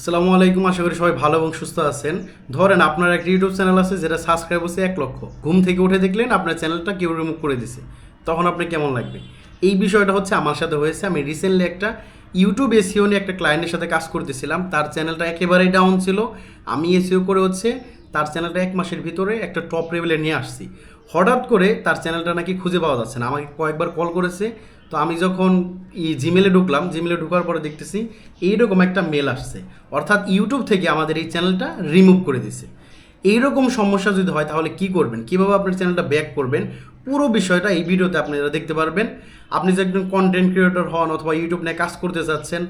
আসসালামু আলাইকুম, আশা করি সবাই ভালো এবং সুস্থ আছেন। ধরেন আপনার একটা ইউটিউব চ্যানেল আছে যেটা সাবস্ক্রাইব হচ্ছে এক লক্ষ। ঘুম থেকে উঠে দেখলেন আপনার চ্যানেলটা কেউ রিমুভ করে দিছে। তখন আপনি কেমন লাগবে? এই বিষয়টা হচ্ছে আমার সাথে হয়েছে। আমি রিসেন্টলি একটা ইউটিউব এসিও নিয়ে একটা ক্লায়েন্টের সাথে কাজ করতেছিলাম। তার চ্যানেলটা একেবারেই ডাউন ছিল। আমি এসিও করে হচ্ছে তার চ্যানেলটা এক মাসের ভিতরে একটা টপ লেভেলে নিয়ে আসছি। হঠাৎ করে তার চ্যানেলটা নাকি খুঁজে পাওয়া যাচ্ছে না। আমাকে কয়েকবার কল করেছে। তো আমি যখন জিমেলে ঢুকলাম জিমেলে ঢোকার পরে দেখতেছি এইরকম একটা মেল আসছে। অর্থাৎ ইউটিউব থেকে আমাদের এই চ্যানেলটা রিমুভ করে দিছে। এইরকম সমস্যা যদি হয় তাহলে কি করবেন? কীভাবে আপনার চ্যানেলটা ব্যাক করবেন? পুরো বিষয়টা এই ভিডিওতে আপনারা দেখতে পারবেন। আপনি যে একজন কন্টেন্ট ক্রিয়েটর হন অথবা ইউটিউব নিয়ে কাজ করতে চাচ্ছেন,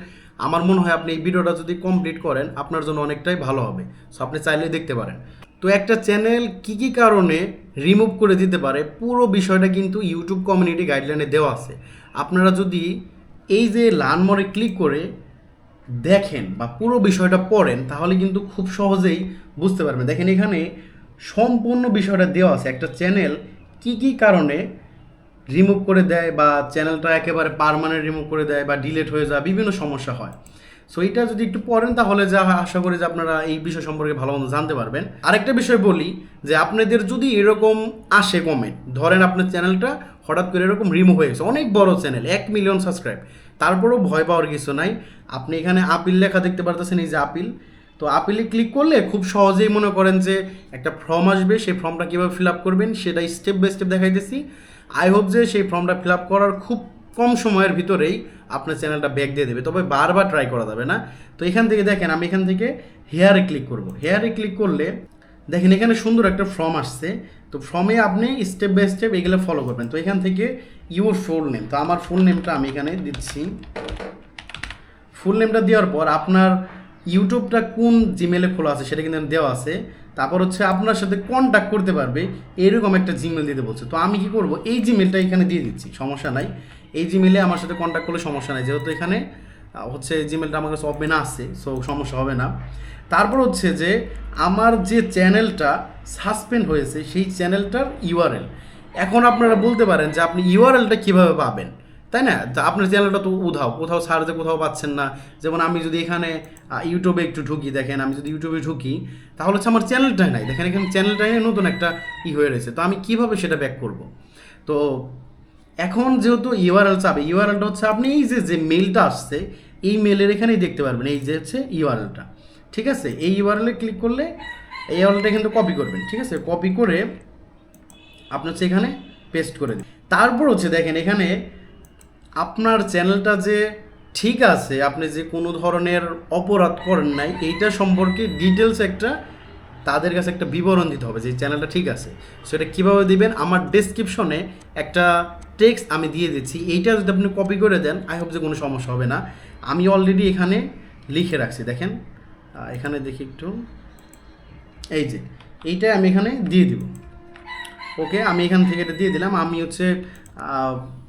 আমার মনে হয় আপনি এই ভিডিওটা যদি কমপ্লিট করেন, আপনার জন্য অনেকটাই ভালো হবে। সো আপনি চাইলে দেখতে পারেন। তো একটা চ্যানেল কি কি কারণে রিমুভ করে দিতে পারে, পুরো বিষয়টা কিন্তু ইউটিউব কমিউনিটি গাইডলাইনে দেওয়া আছে। আপনারা যদি এই যে লার্ন মোড়ে ক্লিক করে দেখেন বা পুরো বিষয়টা পড়েন, তাহলে কিন্তু খুব সহজেই বুঝতে পারবেন। দেখেন এখানে সম্পূর্ণ বিষয়টা দেওয়া আছে। একটা চ্যানেল কি কি কারণে রিমুভ করে দেয় বা চ্যানেলটা একেবারে পারমানেন্ট রিমুভ করে দেয় বা ডিলেট হয়ে যায়, বিভিন্ন সমস্যা হয়। সো এটা যদি একটু পড়েন তাহলে যা আশা করি যে আপনারা এই বিষয় সম্পর্কে ভালো মতো জানতে পারবেন। আরেকটা বিষয় বলি যে আপনাদের যদি এরকম আসে কমেন্ট ধরেন আপনার চ্যানেলটা হঠাৎ করে এরকম রিমুভ হয়ে গেছে, অনেক বড় চ্যানেল, এক মিলিয়ন সাবস্ক্রাইব তারপরেও ভয় পাওয়ার কিছু নাই। আপনি এখানে আপিল লেখা দেখতে পারতেছেন, এই যে আপিল তো আপিলে ক্লিক করলে খুব সহজেই মনে করেন যে একটা ফর্ম আসবে, সেই ফর্মটা কীভাবে ফিল আপ করবেন, সেটা স্টেপ বাই স্টেপ দেখাইতেছি। আই হোপ যে সেই ফর্মটা ফিল আপ করার খুব কম সময়ের ভিতরেই আপনার চ্যানেলটা ব্যাক দিয়ে দেবে। তবে বারবার ট্রাই করা যাবে না। তো এখান থেকে দেখেন, আমি এখান থেকে হেয়ারে ক্লিক করব। হেয়ারে ক্লিক করলে দেখেন, এখানে সুন্দর একটা ফর্ম আসছে। তো ফর্মে আপনি স্টেপ বাই স্টেপ এগুলো ফলো করবেন। তো এখান থেকে ইউর ফুল নেম তো আমার ফুল নেমটা আমি এখানে দিচ্ছি। ফুল নেমটা দেওয়ার পর আপনার ইউটিউবটা কোন জিমেলে খোলা আছে সেটা কিন্তু দেওয়া আছে। তারপর হচ্ছে আপনার সাথে কন্ট্যাক্ট করতে পারবে, এরকম একটা জিমেল দিতে বলছে। তো আমি কি করব? এই জিমেলটা এখানে দিয়ে দিচ্ছি, সমস্যা নাই। এই জিমেলে আমার সাথে কন্ট্যাক্ট করলে সমস্যা নাই। যেহেতু এখানে হচ্ছে জিমেলটা আমার কাছে ওপেন আছে সো সমস্যা হবে না। তারপর হচ্ছে যে, আমার যে চ্যানেলটা সাসপেন্ড হয়েছে, সেই চ্যানেলটার ইউআরএল এখন আপনারা বলতে পারেন যে আপনি ইউআরএলটা কীভাবে পাবেন? তাই না? আপনার চ্যানেলটা তো উধাও কোথাও সার্চে কোথাও পাচ্ছেন না। যেমন আমি যদি এখানে ইউটিউবে একটু ঢুকি, দেখেন আমি যদি ইউটিউবে ঢুকি, তাহলে হচ্ছে আমার চ্যানেলটাই নাই। দেখেন এখানে চ্যানেলটাই নতুন একটা ই হয়ে রয়েছে। তো আমি কীভাবে সেটা ব্যাক করব? তো এখন যেহেতু ইউআরএল চাবে ইউআরএলটা হচ্ছে আপনি এই যে যে মেলটা আসছে, এই মেলের এখানেই দেখতে পারবেন, এই যে হচ্ছে ইউআরএলটা ঠিক আছে? এই ইউআরএলে ক্লিক করলে এই ইউআরএলটা কিন্তু কপি করবেন। ঠিক আছে? কপি করে আপনি হচ্ছে এখানে পেস্ট করে দিন তারপর হচ্ছে দেখেন এখানে আপনার চ্যানেলটা যে ঠিক আছে, আপনি যে কোনো ধরনের অপরাধ করেন নাই, এইটা সম্পর্কে ডিটেলস একটা তাদের কাছে একটা বিবরণ দিতে হবে যে চ্যানেলটা ঠিক আছে। সো এটা কীভাবে দিবেন? আমার ডেসক্রিপশনে একটা টেক্সট আমি দিয়ে দিচ্ছি। এইটা যদি আপনি কপি করে দেন আই হোপ যে কোনো সমস্যা হবে না। আমি অলরেডি এখানে লিখে রাখছি, দেখেন। এখানে দেখি একটু। এই যে, এইটা আমি এখানে দিয়ে দিব। ওকে আমি এখান থেকে এটা দিয়ে দিলাম। আমি হচ্ছে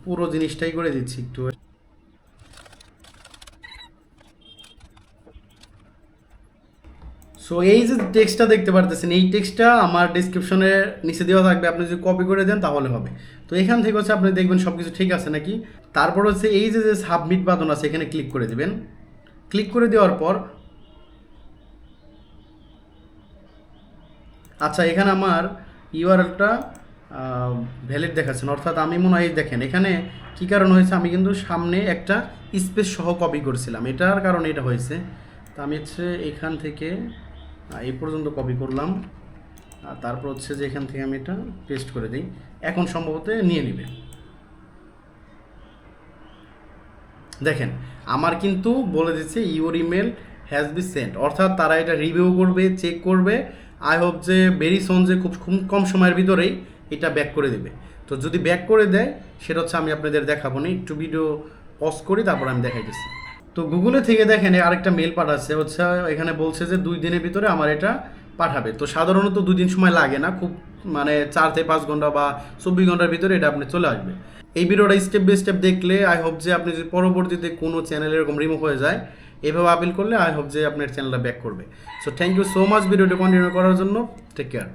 পুরো জিনিসটাই করে দিচ্ছি একটু। সো এই যে টেক্সটটা দেখতে পারতেছেন, এই টেক্সটটা আমার ডিসক্রিপশনে নিচে দেওয়া থাকবে। আপনি যদি কপি করে দেন, তাহলে হবে। তো এখান থেকে হচ্ছে আপনি দেখবেন সব কিছু ঠিক আছে নাকি? তারপর হচ্ছে এই যে যে সাবমিট বাটন আছে, এখানে ক্লিক করে দেবেন। ক্লিক করে দেওয়ার পর আচ্ছা এখানে আমার ইউআরএলটা ভ্যালিড দেখাচ্ছেন। অর্থাৎ আমি মনে হয়, দেখেন, এখানে কী কারণ হয়েছে? আমি কিন্তু সামনে একটা স্পেস সহ কপি করছিলাম। এটার কারণে এটা হয়েছে। তা আমি হচ্ছে এখান থেকে এই পর্যন্ত কপি করলাম। আর তারপর হচ্ছে যে এখান থেকে আমি এটা পেস্ট করে দিই। এখন সম্ভবত নিয়ে নেবে। দেখেন, আমার কিন্তু বলে দিচ্ছে your email has be sent অর্থাৎ তারা এটা রিভিউ করবে চেক করবে। আই হোপ যে ভেরি সোন যে, খুব খুব কম সময়ের ভিতরেই এটা ব্যাক করে দেবে। তো যদি ব্যাক করে দেয়, সেটা হচ্ছে আমি আপনাদের দেখাবো না, একটু ভিডিও পজ করি, তারপর আমি দেখাইতেছি। তো গুগলে থেকে দেখেন আরেকটা মেল পাঠাচ্ছে, হচ্ছে এখানে বলছে যে দুই দিনের ভিতরে আমার এটা পাঠাবে। তো সাধারণত দুই দিন সময় লাগে না, খুব মানে চার থেকে পাঁচ ঘণ্টা বা চব্বিশ ঘণ্টার ভিতরে এটা আপনি চলে আসবে। এই ভিডিওটা স্টেপ বাই স্টেপ দেখলে আই হোপ যে আপনি যদি পরবর্তীতে কোনো চ্যানেল এরকম রিমুভ হয়ে যায়, এভাবে আপিল করলে আই হোপ যে আপনার চ্যানেলটা ব্যাক করবে। So thank you so much ভিডিওটা কন্টিনিউ করার জন্য টেক কেয়ার